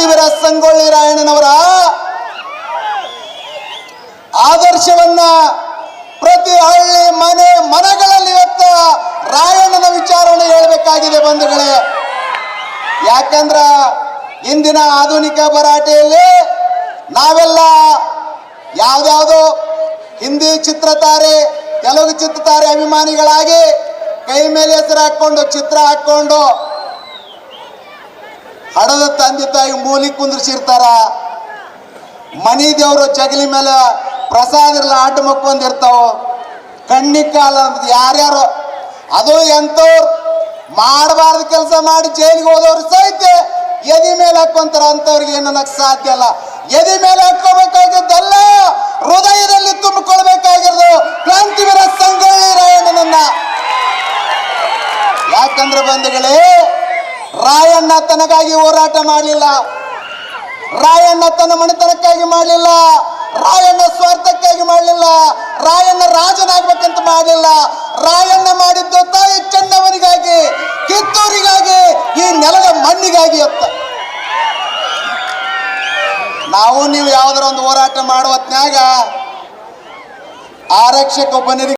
ಸಂಗೊಳ್ಳಿ ರಾಯಣ್ಣನವರ ಆದರ್ಶವನ್ನ ಪ್ರತಿ ಹಳ್ಳಿ ಮನೆ ಮನಗಳಲ್ಲಿ ಇವತ್ತ ರಾಯಣ್ಣನ ವಿಚಾರವನ್ನು ಹೇಳಬೇಕಾಗಿದೆ ಬಂಧುಗಳೇ. ಯಾಕಂದ್ರ ಇಂದಿನ ಆಧುನಿಕ ಭರಾಟೆಯಲ್ಲಿ ನಾವೆಲ್ಲ ಯಾವ್ದಾವುದೋ ಹಿಂದಿ ಚಿತ್ರತಾರೆ, ತೆಲುಗು ಚಿತ್ರತಾರೆ ಅಭಿಮಾನಿಗಳಾಗಿ ಕೈ ಮೇಲೆ ಹೆಸರು ಹಾಕೊಂಡು ಚಿತ್ರ ಹಾಕೊಂಡು ಹಡದ ತಂದೆ ತಾಯಿ ಮೂಲಿ ಕುಂದ್ರಿಸಿರ್ತಾರ. ಮನಿ ದೇವರು ಜಗಲಿ ಮೇಲೆ ಪ್ರಸಾದ ಇರಲ್ಲ ಆಟ ಮಕ್ಕೊಂದಿರ್ತಾವ ಕಣ್ಣಿ ಕಾಲ ಯಾರ್ಯಾರು, ಅದು ಎಂಥವ್ರು ಮಾಡಬಾರ್ದು ಕೆಲಸ ಮಾಡಿ ಜೈಲಿಗೆ ಹೋದವ್ರು ಸಹಿತ ಎದಿ ಮೇಲೆ ಹಾಕೊಂತಾರ. ಅಂಥವ್ರಿಗೆ ಏನಕ್ಕೆ ಸಾಧ್ಯ ಅಲ್ಲ ಎದಿ ಮೇಲೆ ಹಾಕೋಬೇಕಾಗಿದ್ದಲ್ಲ ಹೃದಯದಲ್ಲಿ ತುಂಬಿಕೊಳ್ಬೇಕಾಗಿರೋದು. ಕ್ರಾಂತಿವೀರ ಸಂಗೊಳ್ಳಿ ರಾಯಣ್ಣನನ್ನ. ಯಾಕಂದ್ರೆ ಬಂಧುಗಳೇ ರಾಯಣ್ಣ ತನಗಾಗಿ ಹೋರಾಟ ಮಾಡಲಿಲ್ಲ. ರಾಯಣ್ಣ ತನ್ನ ಮನೆತನಕ್ಕಾಗಿ ಮಾಡಲಿಲ್ಲ. ರಾಯಣ್ಣ ಸ್ವಾರ್ಥಕ್ಕಾಗಿ ಮಾಡಲಿಲ್ಲ. ರಾಯಣ್ಣ ರಾಜನಾಗ್ಬೇಕಂತ ಮಾಡಲಿಲ್ಲ. ರಾಯಣ್ಣ ಮಾಡಿದ್ದು ತಾಯಿ ಚೆನ್ನವನಿಗಾಗಿ ಕಿತ್ತೂರಿಗಾಗಿ, ಈ ನೆಲದ ಮಣ್ಣಿಗಾಗಿ ಅತ್ತ ನಾವು ನೀವು ಯಾವ್ದಾರ ಒಂದು ಹೋರಾಟ ಮಾಡುವ ಹೊತ್ನ್ಯಾಗ ಆರಕ್ಷಕ ಒಬ್ಬನಿಗೆ